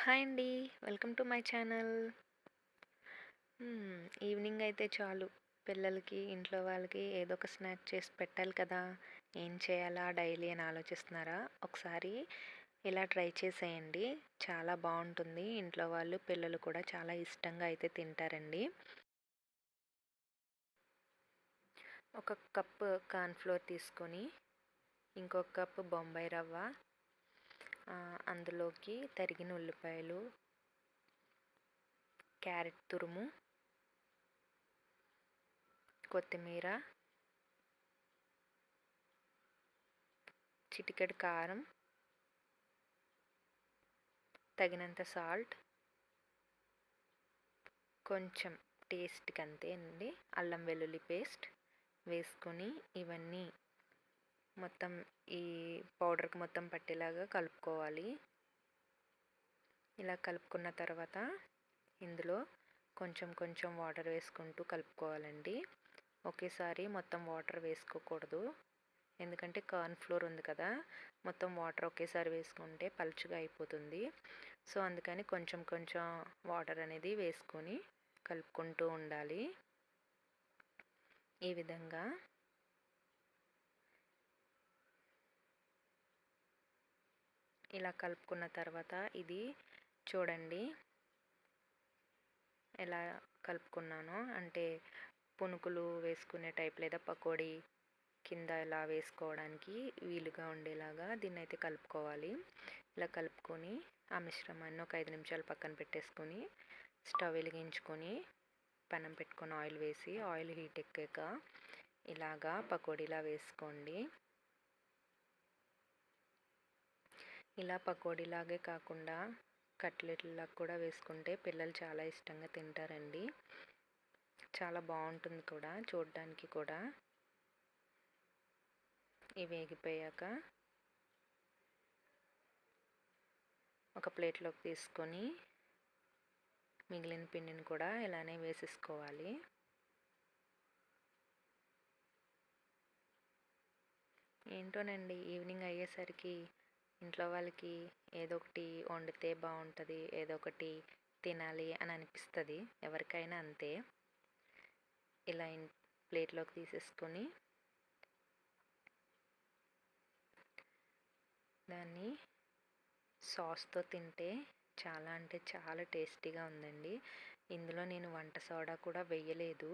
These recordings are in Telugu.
హాయ్ అండి. Welcome to my channel. Evening అయితే చాలు. పిల్లలకి ఇంట్లో వాళ్ళకి ఏదో ఒక స్నాక్ చేసి పెట్టాలి కదా. ఏం చేయాలా డైలీ అని ఆలోచిస్తున్నారా? ఒకసారి ఇలా ట్రై చేసేయండి. చాలా బాగుంటుంది. ఇంట్లో వాళ్ళు పిల్లలు కూడా చాలా ఇష్టంగా అయితే తింటారండి. ఒక కప్పు కార్న్ఫ్లోర్ తీసుకొని ఇంకొక కప్పు బొంబాయి రవ్వ అందులోకి తరిగిన ఉల్లిపాయలు క్యారెట్ తురుము కొత్తిమీర చిటికెడు కారం తగినంత సాల్ట్ కొంచెం టేస్ట్కి అంతే అండి. అల్లం వెల్లుల్లి పేస్ట్ వేసుకొని ఇవన్నీ మొత్తం ఈ పౌడర్కి మొత్తం పట్టేలాగా కలుపుకోవాలి. ఇలా కలుపుకున్న తర్వాత ఇందులో కొంచెం కొంచెం వాటర్ వేసుకుంటూ కలుపుకోవాలండి. ఒకేసారి మొత్తం వాటర్ వేసుకోకూడదు. ఎందుకంటే కార్న్ ఫ్లోర్ ఉంది కదా మొత్తం వాటర్ ఒకేసారి వేసుకుంటే పలుచగా అయిపోతుంది. సో అందుకని కొంచెం కొంచెం వాటర్ అనేది వేసుకొని కలుపుకుంటూ ఉండాలి. ఈ విధంగా ఇలా కలుపుకున్న తర్వాత ఇది చూడండి. ఎలా కలుపుకున్నానో అంటే పునుకులు వేసుకునే టైప్ లేదా పకోడీ కింద ఇలా వేసుకోవడానికి వీలుగా ఉండేలాగా దీన్ని అయితే కలుపుకోవాలి. ఇలా కలుపుకొని ఆ మిశ్రమాన్ని ఒక ఐదు నిమిషాలు పక్కన పెట్టేసుకొని స్టవ్ వెలిగించుకొని పెనం పెట్టుకొని ఆయిల్ వేసి ఆయిల్ హీట్ ఎక్కాక ఇలాగా పకోడీలా వేసుకోండి. ఇలా పకోడీలాగే కాకుండా కట్లెట్లా కూడా వేసుకుంటే పిల్లలు చాలా ఇష్టంగా తింటారండి. చాలా బాగుంటుంది కూడా చూడడానికి కూడా. ఇవి వేగిపోయాక ఒక ప్లేట్లోకి తీసుకొని మిగిలిన పిండిని కూడా ఇలానే వేసేసుకోవాలి. ఏంటోనండి ఈవినింగ్ అయ్యేసరికి ఇంట్లో వాళ్ళకి ఏదో ఒకటి వండితే బాగుంటుంది ఏదో ఒకటి తినాలి అని అనిపిస్తుంది. ఎవరికైనా అంతే. ఇలా ప్లేట్లోకి తీసేసుకొని దాన్ని సాస్తో తింటే చాలా అంటే చాలా టేస్టీగా ఉందండి. ఇందులో నేను వంట సోడా కూడా వేయలేదు.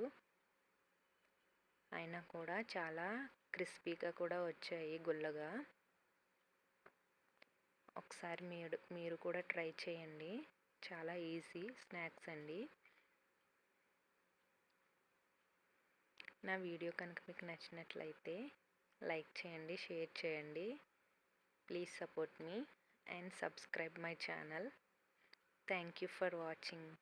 అయినా కూడా చాలా క్రిస్పీగా కూడా వచ్చాయి గుల్లగా. ఒకసారి మీరు మీరు కూడా ట్రై చేయండి. చాలా ఈజీ స్నాక్స్ అండి. నా వీడియో కనుక మీకు నచ్చినట్లయితే లైక్ చేయండి షేర్ చేయండి. Please support me and subscribe my channel. Thank you for watching.